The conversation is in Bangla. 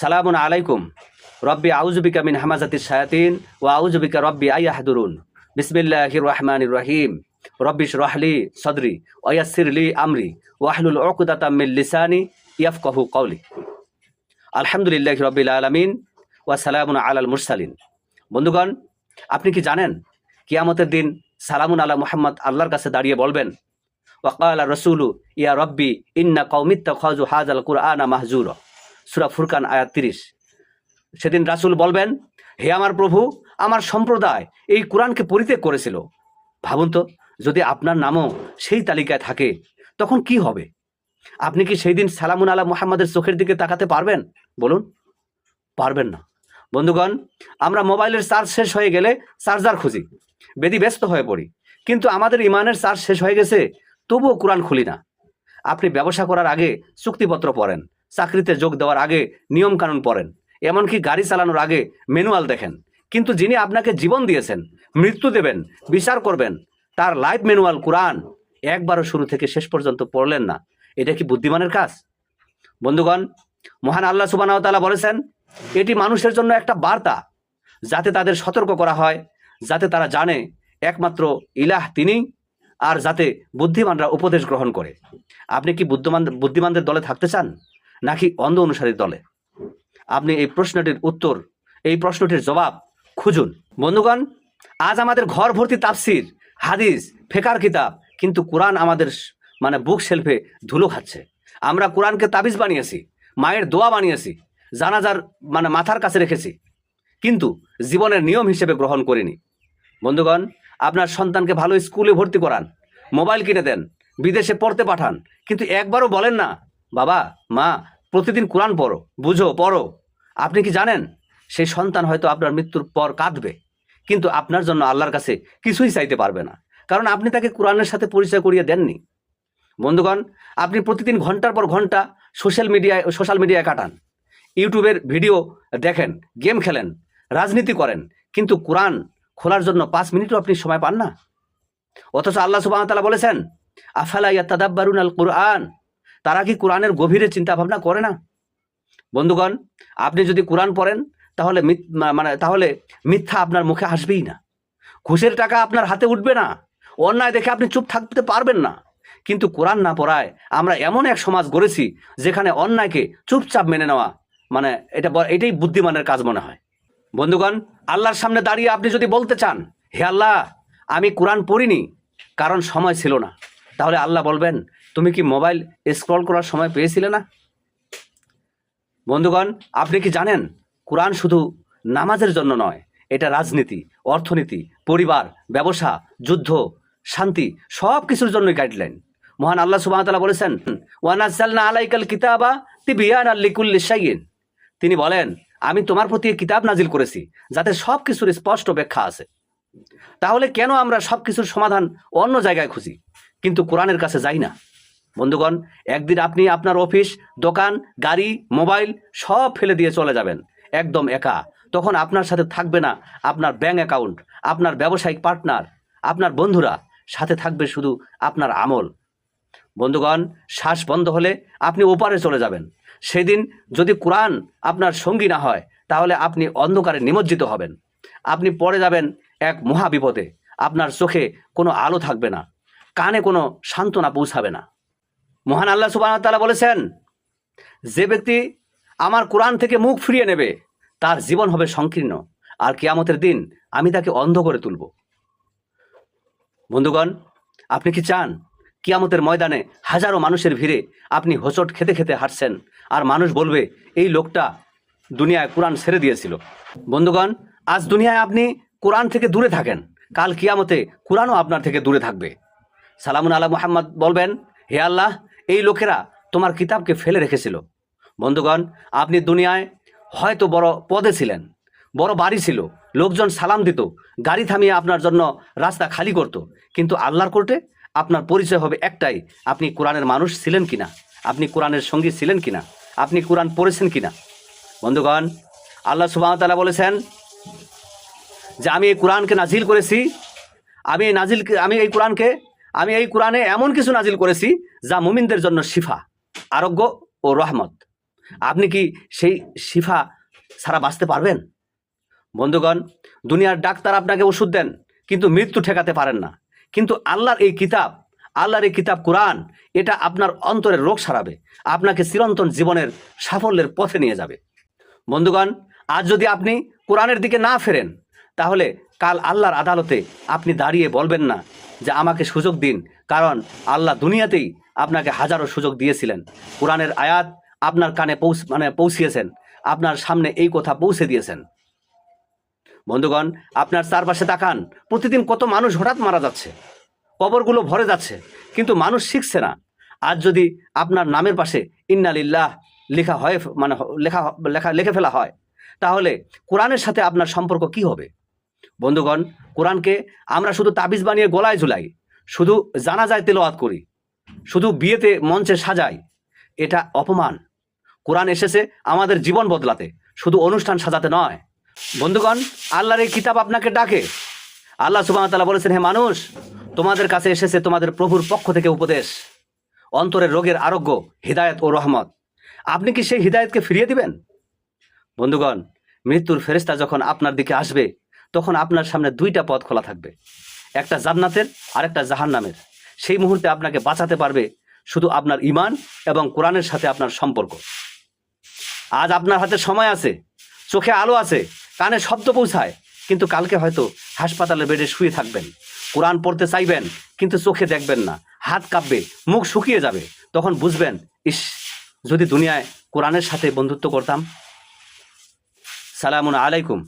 সালামুন আলাইকুম। রব্বি আউজুবিকা মিন হামাজাতি শায়াতিন ও আউজুবিকা রব্বি আয়াহাদুরুন বিসমিল্লাহির রহমানির রহিম। রব্বিশ রহলি সদরি ওয়াসিরলি আমরি ওয়াহলুল মিন লিসানি ইয়াফকাহু কওলি। আলহামদুলিল্লাহি রব্বিল আলামিন ওয়া সালামুন আলাল মুরসালিন। বন্ধুগণ, আপনি কি জানেন কিয়ামতের দিন সালামুন আলা মুহাম্মদ আল্লাহর কাছে দাঁড়িয়ে বলবেন? ওয়াকাল রসুলু, ইয়া রব্বি, ইন্না কৌমিত্তা খাজু হাজাল কুরআনা মাহজুর। সুরা ফুরকান আয়াত তিরিশ। সেদিন রাসূল বলবেন, হে আমার প্রভু, আমার সম্প্রদায় এই কোরআনকে পরিত্যাগ করেছিল। ভাবুন তো, যদি আপনার নামও সেই তালিকায় থাকে, তখন কি হবে? আপনি কি সেই দিন সালামুন আলা মোহাম্মদের চোখের দিকে তাকাতে পারবেন? বলুন। পারবেন না। বন্ধুগণ, আমরা মোবাইলের চার্জ শেষ হয়ে গেলে চার্জার খুঁজি। বেদি ব্যস্ত হয়ে পড়ি। কিন্তু আমাদের ইমানের চার্জ শেষ হয়ে গেছে, তবুও কোরআন খুলি না। আপনি ব্যবসা করার আগে চুক্তিপত্র পড়েন। চাকরিতে যোগ দেওয়ার আগে নিয়মকানুন পড়েন, এমনকি গাড়ি চালানোর আগে ম্যানুয়াল দেখেন। কিন্তু যিনি আপনাকে জীবন দিয়েছেন, মৃত্যু দেবেন, বিচার করবেন, তার লাইফ ম্যানুয়াল কোরআন একবারও শুরু থেকে শেষ পর্যন্ত পড়লেন না। এটা কি বুদ্ধিমানের কাজ? বন্ধুগণ, মহান আল্লাহ সুবানাওতালা বলেছেন, এটি মানুষের জন্য একটা বার্তা, যাতে তাদের সতর্ক করা হয়, যাতে তারা জানে একমাত্র ইলাহ তিনি আর যাতে বুদ্ধিমানরা উপদেশ গ্রহণ করে। আপনি কি বুদ্ধিমান বুদ্ধিমানদের দলে থাকতে চান? নাকি অন্ধ অনুসারীর দলে? আপনি এই প্রশ্নটির উত্তর, এই প্রশ্নটির জবাব খুঁজুন। বন্ধুগণ, আজ আমাদের ঘর ভর্তি তাফসির, হাদিস ফেকার কিতাব, কিন্তু কোরআন আমাদের মানে বুক শেলফে ধুলো খাচ্ছে। আমরা কোরআনকে তাবিজ বানিয়েছি, মায়ের দোয়া বানিয়েছি, জানাজার মানে মাথার কাছে রেখেছি, কিন্তু জীবনের নিয়ম হিসেবে গ্রহণ করিনি। বন্ধুগণ, আপনার সন্তানকে ভালো স্কুলে ভর্তি করান, মোবাইল কিনে দেন, বিদেশে পড়তে পাঠান, কিন্তু একবারও বলেন না বাবা, মা, প্রতিদিন কোরআন পড়ো, বুঝো, পড়ো। আপনি কি জানেন? সেই সন্তান হয়তো আপনার মৃত্যুর পর কাঁদবে, কিন্তু আপনার জন্য আল্লাহর কাছে কিছুই চাইতে পারবে না। কারণ আপনি তাকে কোরআনের সাথে পরিচয় করিয়ে দেননি। বন্ধুগণ, আপনি প্রতিদিন ঘণ্টার পর ঘণ্টা সোশ্যাল মিডিয়ায় সোশ্যাল মিডিয়ায় কাটান। ইউটিউবের ভিডিও দেখেন, গেম খেলেন, রাজনীতি করেন, কিন্তু কোরআন খোলার জন্য পাঁচ মিনিটও আপনি সময় পান না। অথচ আল্লাহ সুবাহতালা বলেছেন, আফালা ইয়াতাদাব্বারুন আল কোরআন তারা কি কোরআনের গভীরে চিন্তা ভাবনা করে না? বন্ধুগণ, আপনি যদি কোরআন পড়েন, তাহলে মানে তাহলে মিথ্যা আপনার মুখে আসবেই না। ঘুষের টাকা আপনার হাতে উঠবে না। অন্যায় দেখে আপনি চুপ থাকতে পারবেন না। কিন্তু কোরআন না পড়ায় আমরা এমন এক সমাজ গড়েছি, যেখানে অন্যায়কে চুপচাপ মেনে নেওয়া মানে এটা এটাই বুদ্ধিমানের কাজ মনে হয়। বন্ধুগণ, আল্লাহর সামনে দাঁড়িয়ে আপনি যদি বলতে চান, হে আল্লাহ, আমি কোরআন পড়িনি, কারণ সময় ছিল না। তাহলে আল্লাহ বলবেন তুমি কি মোবাইল স্ক্রল করার সময় পেয়েছিলে না? বন্ধুগণ, আপনি কি জানেন, কোরআন শুধু নামাজের জন্য নয়, এটা রাজনীতি, অর্থনীতি, পরিবার, ব্যবসা, যুদ্ধ, শান্তি সব কিছুর জন্যই গাইডলাইন মহান আল্লাহ সুবাহতাল্লাহ বলেছেন ওয়ানাজালনা আলাইকাল কিতাবা তিবিয়ান আল্লিকুল্লি শাইন তিনি বলেন, আমি তোমার প্রতি কিতাব নাজিল করেছি, যাতে সব কিছুর স্পষ্ট ব্যাখ্যা আছে। তাহলে কেন আমরা সব কিছুর সমাধান অন্য জায়গায় খুঁজি? কিন্তু কোরআনের কাছে যাই না। বন্ধুগণ, একদিন আপনি আপনার অফিস, দোকান, গাড়ি, মোবাইল সব ফেলে দিয়ে চলে যাবেন, একদম একা। তখন আপনার সাথে থাকবে না আপনার ব্যাঙ্ক অ্যাকাউন্ট আপনার ব্যবসায়িক পার্টনার আপনার বন্ধুরা। সাথে থাকবে শুধু আপনার আমল। বন্ধুগণ, শ্বাস বন্ধ হলে আপনি ওপারে চলে যাবেন। সেদিন যদি কোরআন আপনার সঙ্গী না হয়, তাহলে আপনি অন্ধকারে নিমজ্জিত হবেন। আপনি পড়ে যাবেন এক মহা বিপদে আপনার চোখে কোনো আলো থাকবে না। কানে কোনো সান্ত্বনা পৌঁছাবে না। মহান আল্লাহ সুবাহ তাআলা বলেছেন, যে ব্যক্তি আমার কোরআন থেকে মুখ ফিরিয়ে নেবে, তার জীবন হবে সংকীর্ণ। আর কিয়ামতের দিন আমি তাকে অন্ধ করে তুলব। বন্ধুগণ, আপনি কি চান কিয়ামতের ময়দানে হাজারো মানুষের ভিড়ে আপনি হোঁচট খেতে খেতে হাঁটছেন, আর মানুষ বলবে, এই লোকটা দুনিয়ায় কোরআন ছেড়ে দিয়েছিল বন্ধুগণ, আজ দুনিয়ায় আপনি কোরআন থেকে দূরে থাকেন, কাল কিয়ামতে কোরআনও আপনার থেকে দূরে থাকবে। সালামুন আলা মুহাম্মদ বলবেন, হে আল্লাহ এই লোকেরা তোমার কিতাবকে ফেলে রেখেছিল। বন্ধুগণ, আপনি দুনিয়ায় হয়তো বড় পদে ছিলেন, বড় বাড়ি ছিল, লোকজন সালাম দিত, গাড়ি থামিয়ে আপনার জন্য রাস্তা খালি করত, কিন্তু আল্লাহর কোর্টে আপনার পরিচয় হবে একটাই, আপনি কোরআনের মানুষ ছিলেন কিনা, আপনি কোরআনের সঙ্গী ছিলেন কিনা, আপনি কোরআন পড়েছেন কিনা? বন্ধুগণ, আল্লাহ সুবাহতালা বলেছেন যে আমি এই কোরআনকে নাজিল করেছি, আমি এই নাজিল আমি এই কোরআনকে আমি এই কোরআনে এমন কিছু নাজিল করেছি যা মুমিনদের জন্য শিফা, আরোগ্য ও রহমত। আপনি কি সেই শিফা ছাড়া বাঁচতে পারবেন? বন্ধুগণ, দুনিয়ার ডাক্তার আপনাকে ওষুধ দেন, কিন্তু মৃত্যু ঠেকাতে পারেন না। কিন্তু আল্লাহর এই কিতাব, আল্লাহর এই কিতাব কোরআন, এটা আপনার অন্তরের রোগ সারাবে, আপনাকে চিরন্তন জীবনের সাফল্যের পথে নিয়ে যাবে। বন্ধুগণ, আজ যদি আপনি কোরআনের দিকে না ফেরেন তাহলে কাল আল্লাহর আদালতে আপনি দাঁড়িয়ে বলবেন না যে আমাকে সুযোগ দিন, কারণ আল্লাহ দুনিয়াতেই আপনাকে হাজারো সুযোগ দিয়েছিলেন। কোরআনের আয়াত আপনার কানে পৌঁছ মানে পৌঁছিয়েছেন, আপনার সামনে এই কথা পৌঁছে দিয়েছেন। বন্ধুগণ, আপনার চারপাশে তাকান, প্রতিদিন কত মানুষ হঠাৎ মারা যাচ্ছে, কবরগুলো ভরে যাচ্ছে, কিন্তু মানুষ শিখছে না। আজ যদি আপনার নামের পাশে ইন্নালিল্লাহ লেখা হয় মানে লেখা লেখা, লিখে ফেলা হয়, তাহলে কোরআনের সাথে আপনার সম্পর্ক কি হবে? বন্ধুগণ, কোরআনকে আমরা শুধু তাবিজ বানিয়ে গলায় ঝুলাই, শুধু জানা যায় তেলাওয়াত করি, শুধু বিয়েতে মঞ্চে সাজাই, এটা অপমান। কোরআন এসেছে আমাদের জীবন বদলাতে, শুধু অনুষ্ঠান সাজাতে নয়। বন্ধুগণ, আল্লাহর এই কিতাব আপনাকে ডাকে। আল্লাহ সুবাহ তাআলা বলেছেন, হে মানুষ, তোমাদের কাছে এসেছে তোমাদের প্রভুর পক্ষ থেকে উপদেশ। অন্তরের রোগের আরোগ্য, হৃদায়ত ও রহমত। আপনি কি সেই হৃদায়তকে ফিরিয়ে দিবেন? বন্ধুগণ, মৃত্যুর ফেরেস্তা যখন আপনার দিকে আসবে তখন আপনার সামনে দুইটা পথ খোলা থাকবে। একটা জান্নাতের আর একটা জাহান্নামের। সেই মুহূর্তে আপনাকে বাঁচাতে পারবে শুধু আপনার ইমান এবং কোরআনের সাথে আপনার সম্পর্ক। আজ আপনার হাতে সময় আছে, চোখে আলো আছে, কানে শব্দ পৌঁছায়, কিন্তু কালকে হয়তো হাসপাতালে বেডে শুয়ে থাকবেন। কোরআন পড়তে চাইবেন, কিন্তু চোখে দেখবেন না। হাত কাঁপবে, মুখ শুকিয়ে যাবে। তখন বুঝবেন, ইস, যদি দুনিয়ায় কোরআনের সাথে বন্ধুত্ব করতাম। সালামুন আলাইকুম।